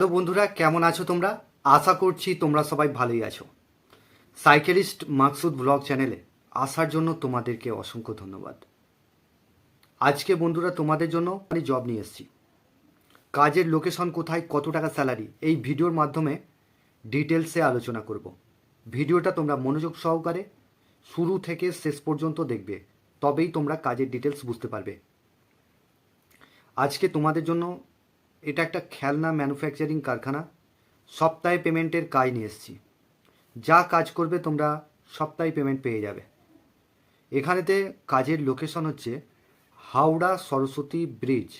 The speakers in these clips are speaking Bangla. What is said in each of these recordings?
তো বন্ধুরা, কেমন আছো তোমরা? আশা করছি তোমরা সবাই ভালোই আছো। সাইকেলিস্ট মাকসুদ ব্লগ চ্যানেলে আসার জন্য তোমাদেরকে অসংখ্য ধন্যবাদ। আজকে বন্ধুরা, তোমাদের জন্য আমি জব নিয়ে এসেছি। কাজের লোকেশন কোথায়, কত টাকা স্যালারি এই ভিডিওর মাধ্যমে ডিটেলসে আলোচনা করব। ভিডিওটা তোমরা মনোযোগ সহকারে শুরু থেকে শেষ পর্যন্ত দেখবে, তবেই তোমরা কাজের ডিটেলস বুঝতে পারবে। আজকে তোমাদের জন্য এটা একটা খেলনা ম্যানুফ্যাকচারিং কারখানা। সপ্তাহে পেমেন্টের কাজ নিয়ে এসেছি। যা কাজ করবে তোমরা সপ্তাহে পেমেন্ট পেয়ে যাবে। এখানেতে কাজের লোকেশন হচ্ছে Howrah Saraswati bridge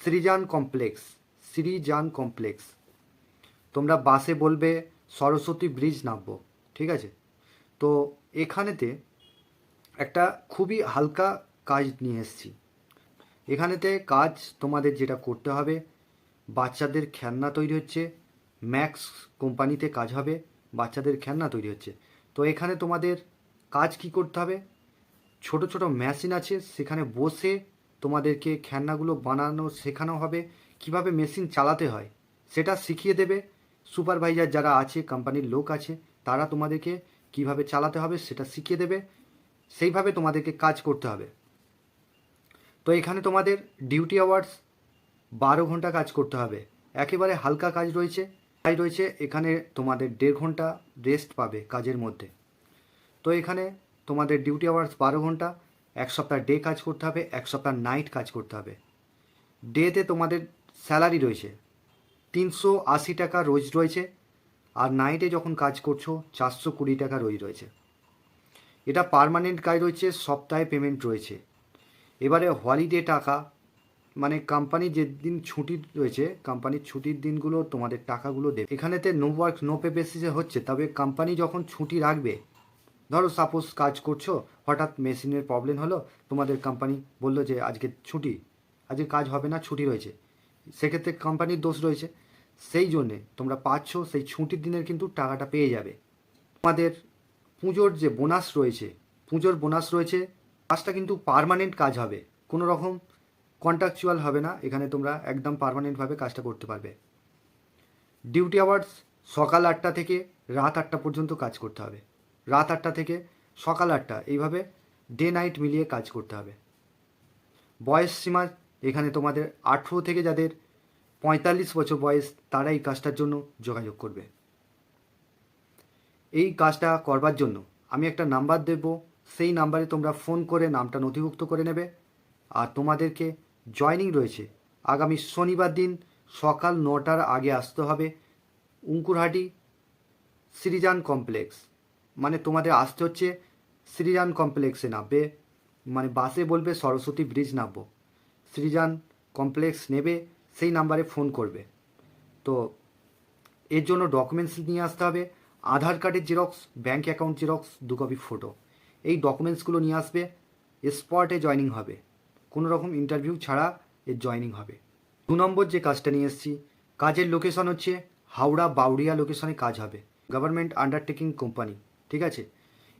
Srijan complex Srijan complex তোমরা বাসে বলবে সরস্বতী ব্রিজ নামবো, ঠিক আছে? তো এখানেতে একটা খুবই হালকা কাজ নিয়ে এসেছি। এখানেতে কাজ তোমাদের যেটা করতে হবে, বাচ্চাদের খেলনা তৈরি হচ্ছে, ম্যাক্স কোম্পানিতে কাজ হবে, বাচ্চাদের খেলনা তৈরি হচ্ছে। তো এখানে তোমাদের কাজ কি করতে হবে? ছোট ছোট মেশিন আছে, সেখানে বসে তোমাদেরকে খেলনাগুলো বানানো শেখানো হবে, কীভাবে মেশিন চালাতে হয়, সেটা শিখিয়ে দেবে। সুপারভাইজার যারা আছে, কোম্পানির লোক আছে, তারা তোমাদেরকে কীভাবে চালাতে হবে সেটা শিখিয়ে দেবে। সেইভাবে তোমাদেরকে কাজ করতে হবে। তো এখানে তোমাদের ডিউটি আওয়ার্স বারো ঘণ্টা কাজ করতে হবে। একেবারে হালকা কাজ রয়েছে। কাজ রয়েছে এখানে তোমাদের দেড় ঘণ্টা রেস্ট পাবে কাজের মধ্যে। তো এখানে তোমাদের ডিউটি আওয়ার্স বারো ঘণ্টা, এক সপ্তাহ ডে কাজ করতে হবে, এক সপ্তাহ নাইট কাজ করতে হবে। ডেতে তোমাদের স্যালারি রয়েছে। তিনশো আশি টাকা রোজ রয়েছে। আর নাইটে যখন কাজ করছ, চারশো কুড়ি টাকা রোজ রয়েছে। এটা পার্মানেন্ট কাজ রয়েছে, সপ্তাহে পেমেন্ট রয়েছে। এবারে হলিডে টাকা মানে কোম্পানি যেদিন ছুটি রয়েছে কোম্পানির ছুটির দিনগুলো তোমাদের টাকাগুলো দেবে। এখানেতে নো ওয়ার্ক নো পে বেসিসে হচ্ছে, তবে কোম্পানি যখন ছুটি রাখবে, ধরো সাপোজ কাজ করছ, হঠাৎ মেশিনের প্রবলেম হলো, তোমাদের কোম্পানি বলল যে আজকে ছুটি, আজকে কাজ হবে না, ছুটি রয়েছে। সেক্ষেত্রে কোম্পানির দোষ রয়েছে। সেই জন্যে তোমরা পাচ্ছ, সেই ছুটির দিনের কিন্তু টাকাটা পেয়ে যাবে। তোমাদের পুজোর যে বোনাস রয়েছে, পুজোর বোনাস রয়েছে কাজটা কিন্তু পার্মানেন্ট কাজ হবে। কোনো রকম কন্ট্রাকচুয়াল হবে না। এখানে তোমরা একদম পার্মানেন্টভাবে কাজটা করতে পারবে। ডিউটি আওয়ার্স সকাল আটটা থেকে রাত আটটা পর্যন্ত কাজ করতে হবে। রাত আটটা থেকে সকাল আটটা, এইভাবে ডে নাইট মিলিয়ে কাজ করতে হবে। বয়স সীমা এখানে তোমাদের আঠেরো থেকে যাদের পঁয়তাল্লিশ বছর বয়স তারা এই কাজটার জন্য যোগাযোগ করবে। এই কাজটা করবার জন্য আমি একটা নাম্বার দেব। সেই নাম্বারে তোমরা ফোন করে নামটা নথিভুক্ত করে নেবে। আর তোমাদেরকে জয়নিং রয়েছে। আগামী শনিবার দিন সকাল নটার আগে আসতে হবে উঙ্কুরহাটি সৃজান কমপ্লেক্স। মানে তোমাদের আসতে হচ্ছে সৃজান কমপ্লেক্সে নামবে। মানে বাসে বলবে সরস্বতী ব্রিজ নামবো। সৃজান কমপ্লেক্স নেবে, সেই নাম্বারে ফোন করবে। তো এর জন্য ডকুমেন্টস নিয়ে আসতে হবে। আধার কার্ডের জেরক্স ব্যাঙ্ক অ্যাকাউন্ট জেরক্স দু কপি ফটো। এই ডকুমেন্টসগুলো নিয়ে আসবে স্পটে জয়নিং হবে। কোনো রকম ইন্টারভিউ ছাড়া এর জয়নিং হবে। দু নম্বর যে কাজটা নিয়ে এসেছি, কাজের লোকেশন হচ্ছে হাওড়া বাউরিয়া লোকেশনে কাজ হবে। গভর্নমেন্ট আন্ডারটেকিং কোম্পানি ঠিক আছে?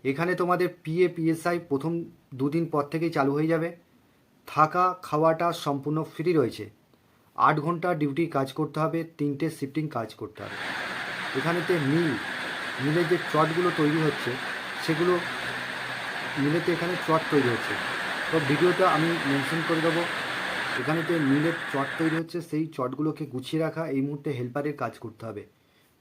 এখানে তোমাদের পিএ পিএসআই প্রথম দুদিন পর থেকেই চালু হয়ে যাবে। থাকা, খাওয়াটা সম্পূর্ণ ফ্রি রয়েছে। আট ঘণ্টা ডিউটি কাজ করতে হবে, তিনটে শিফটিং কাজ করতে হবে। এখানেতে মিল মিলের যে চটগুলো তৈরি হচ্ছে, সেগুলো মিলেতে এখানে চট তৈরি হচ্ছে। তো ভিডিওটা আমি মেনশন করে দেবো। এখানেতে মিলের চট তৈরি হচ্ছে, সেই চটগুলোকে গুছিয়ে রাখা, এই মুহূর্তে হেল্পারের কাজ করতে হবে।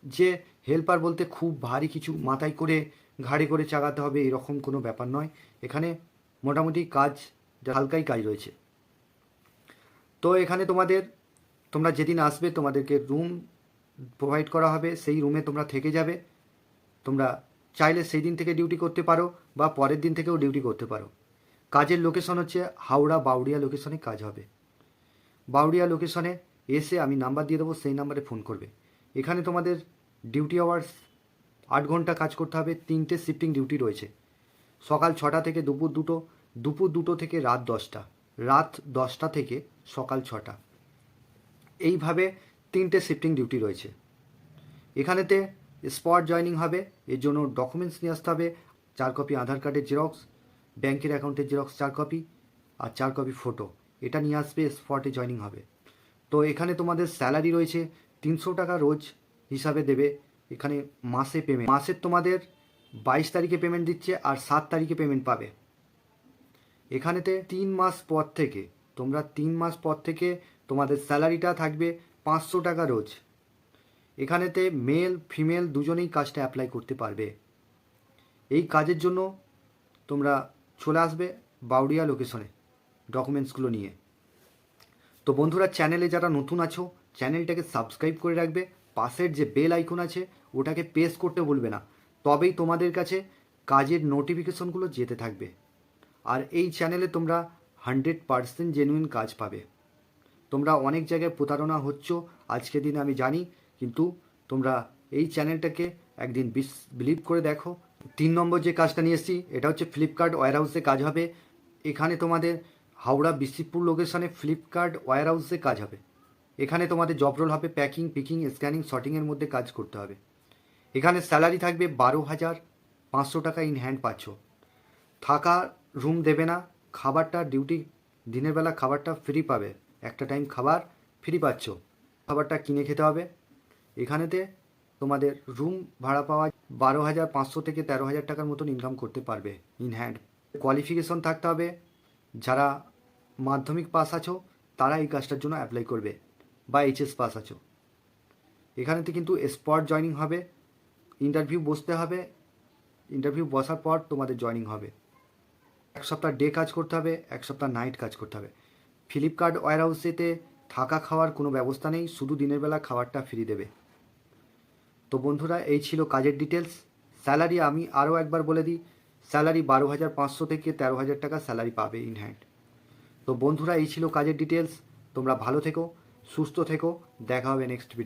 যে হেল্পার বলতে খুব ভারী কিছু মাথায় করে, ঘাড়ে করে চাগাতে হবে, এরকম কোনো ব্যাপার নয়। এখানে মোটামুটি কাজ, হালকাই কাজ রয়েছে। তো এখানে তোমাদের, তোমরা যেদিন আসবে তোমাদেরকে রুম প্রোভাইড করা হবে, সেই রুমে তোমরা থেকে যাবে। তোমরা চাইলে সেই দিন থেকে ডিউটি করতে পারো বা পরের দিন থেকেও ডিউটি করতে পারো। কাজের লোকেশন হচ্ছে হাওড়া বাউরিয়া লোকেশনে কাজ হবে। বাউরিয়া লোকেশনে এসে আমি নাম্বার দিয়ে দেবো, সেই নাম্বারে ফোন করবে। এখানে তোমাদের ডিউটি আওয়ার্স আট ঘণ্টা কাজ করতে হবে, তিনটে শিফটিং ডিউটি রয়েছে। সকাল ছটা থেকে দুপুর দুটো দুপুর দুটো থেকে রাত দশটা রাত দশটা থেকে সকাল ছটা। এইভাবে তিনটে শিফটিং ডিউটি রয়েছে। এখানেতে স্পট জয়নিং হবে, এর জন্য ডকুমেন্টস নিয়ে আসতে হবে, চার কপি আধার কার্ডের জেরক্স ব্যাংকের অ্যাকাউন্টের জেরক্স চার কপি আর চার কপি ফটো এটা নিয়ে আসবে স্পটে জয়নিং হবে। তো এখানে তোমাদের স্যালারি রয়েছে, তিনশো টাকা রোজ হিসাবে দেবে, এখানে মাসে পেমেন্ট মাসের তোমাদের বাইশ তারিখে পেমেন্ট দিচ্ছে আর সাত তারিখে পেমেন্ট পাবে। এখানেতে তিন মাস পর থেকে, তোমরা তিন মাস পর থেকে তোমাদের স্যালারিটা থাকবে পাঁচশো টাকা রোজ। এখানেতে মেল, ফিমেল দুজনেই কাজটা অ্যাপ্লাই করতে পারবে। এই কাজের জন্য তোমরা চলে আসবে বাউডিয়া লোকেশনে ডকুমেন্টসগুলো নিয়ে। তো বন্ধুরা চ্যানেলে যারা নতুন আছো চ্যানেলটাকে সাবস্ক্রাইব করে রাখবে। পাশের যে বেল আইকন আছে, ওটাকে প্রেস করতে বলবে না। তবেই তোমাদের কাছে কাজের নোটিফিকেশনগুলো যেতে থাকবে। আর এই চ্যানেলে তোমরা হান্ড্রেড পারসেন্ট জেনুইন কাজ পাবে। তোমরা অনেক জায়গায় প্রতারণা হচ্ছ আজকে দিনে আমি জানি কিন্তু তোমরা এই চ্যানেলটাকে একদিন বিলিভ করে দেখো। তিন নম্বর যে কাজটা নিয়ে এসেছি, এটা হচ্ছে ফ্লিপকার্ট ওয়্যার হাউসে কাজ হবে। এখানে তোমাদের হাওড়া বিসিপুর লোকেশনে ফ্লিপকার্ট ওয়্যার হাউসে কাজ হবে। এখানে তোমাদের জব রোল হবে প্যাকিং পিকিং স্ক্যানিং শর্টিংয়ের মধ্যে কাজ করতে হবে। এখানে স্যালারি থাকবে বারো হাজার পাঁচশো টাকা ইন হ্যান্ড পাচ্ছ। থাকা রুম দেবে না, খাবারটা ডিউটি দিনের বেলা খাবারটা ফ্রি পাবে। একটা টাইম খাবার ফ্রি পাচ্ছ। খাবারটা কিনে খেতে হবে। এখানেতে তোমাদের রুম ভাড়া পাওয়া বারো হাজার পাঁচশো থেকে তেরো হাজার টাকার মতন ইনকাম করতে পারবে ইন হ্যান্ড কোয়ালিফিকেশন থাকতে হবে। যারা মাধ্যমিক পাস আছো, তারা এই কাজটার জন্য অ্যাপ্লাই করবে বা এইচএস পাস আছো। এখানেতে কিন্তু স্পট জয়নিং হবে ইন্টারভিউ বসতে হবে ইন্টারভিউ বসার পর তোমাদের জয়নিং হবে। এক সপ্তাহ ডে কাজ করতে হবে, এক সপ্তাহ নাইট কাজ করতে হবে। ফ্লিপকার্ট ওয়্যার হাউসেতে থাকা খাওয়ার কোনো ব্যবস্থা নেই, শুধু দিনের বেলা খাবারটা ফ্রি দেবে। তো বন্ধুরা, এই ছিল কাজের ডিটেলস স্যালারি আমি আরও একবার বলে দিই স্যালারি বারো হাজার পাঁচশো থেকে তেরো হাজার টাকা স্যালারি পাবে ইন হ্যান্ড তো বন্ধুরা, এই ছিল কাজের ডিটেলস তোমরা ভালো থেকো, সুস্থ থেকো, দেখা হবে নেক্সট ভিডিও